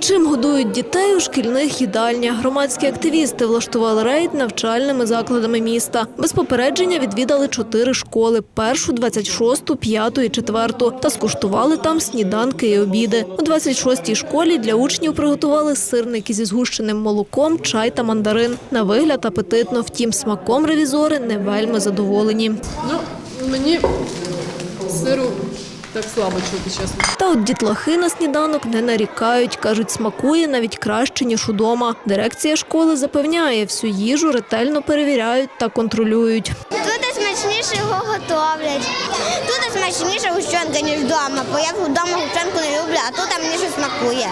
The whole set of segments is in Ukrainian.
Чим годують дітей у шкільних їдальнях? Громадські активісти влаштували рейд навчальними закладами міста. Без попередження відвідали чотири школи: першу, 26-ту, 5-ту і 4-ту. Та скуштували там сніданки і обіди. У 26-й школі для учнів приготували сирники зі згущеним молоком, чай та мандарин. На вигляд апетитно, втім, смаком ревізори не вельми задоволені. Ну, мені сиру так слабо чути, чесно. Та от дітлахи на сніданок не нарікають. Кажуть, смакує навіть краще, ніж удома. Дирекція школи запевняє, всю їжу ретельно перевіряють та контролюють. Тут смачніше його готовлять. Тут смачніше гущенка, ніж вдома, бо я вдома гущенку не люблю, а тут мені щось смакує.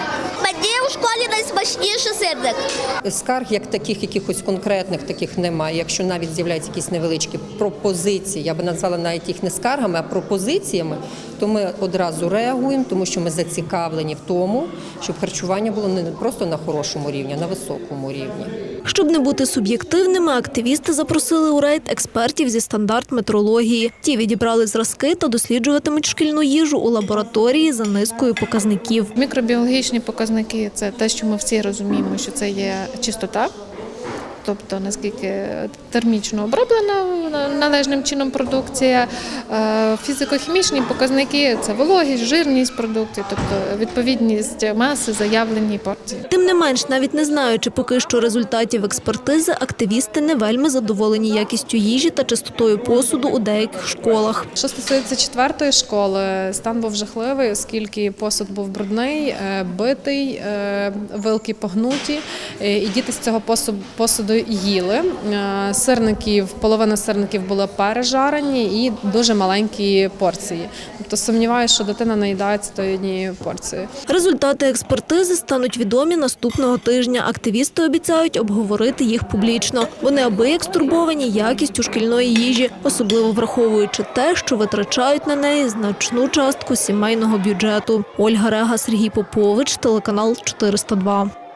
Найсмачніше сирник. Скарг як таких, якихось конкретних таких немає. Якщо навіть з'являються якісь невеличкі пропозиції, я би назвала навіть їх не скаргами, а пропозиціями, то ми одразу реагуємо, тому що ми зацікавлені в тому, щоб харчування було не просто на хорошому рівні, а на високому рівні. Щоб не бути суб'єктивними, активісти запросили у рейд експертів зі стандарт метрології. Ті відібрали зразки та досліджуватимуть шкільну їжу у лабораторії за низкою показників. Мікробіологічні показники це те, що ми всі розуміємо, що це є чистота. Тобто наскільки термічно оброблена належним чином продукція, Е, фізико-хімічні показники це вологість, жирність продукції, тобто відповідність маси заявленій порції. Тим не менш, навіть не знаючи поки що результатів експертизи, активісти не вельми задоволені якістю їжі та чистотою посуду у деяких школах. Що стосується четвертої школи, стан був жахливий, оскільки посуд був брудний, е, битий, е, вилки погнуті, е, і діти з цього посуду їли. Е, Сирників, половина сирників були пережарені і дуже маленькі порції. Тобто сумніваюся, що дитина наїдається тої однієї порції. Результати експертизи стануть відомі наступного тижня. Активісти обіцяють обговорити їх публічно. Вони абияк стурбовані якістю шкільної їжі, особливо враховуючи те, що витрачають на неї значну частку сімейного бюджету. Ольга Рега, Сергій Попович, телеканал 402.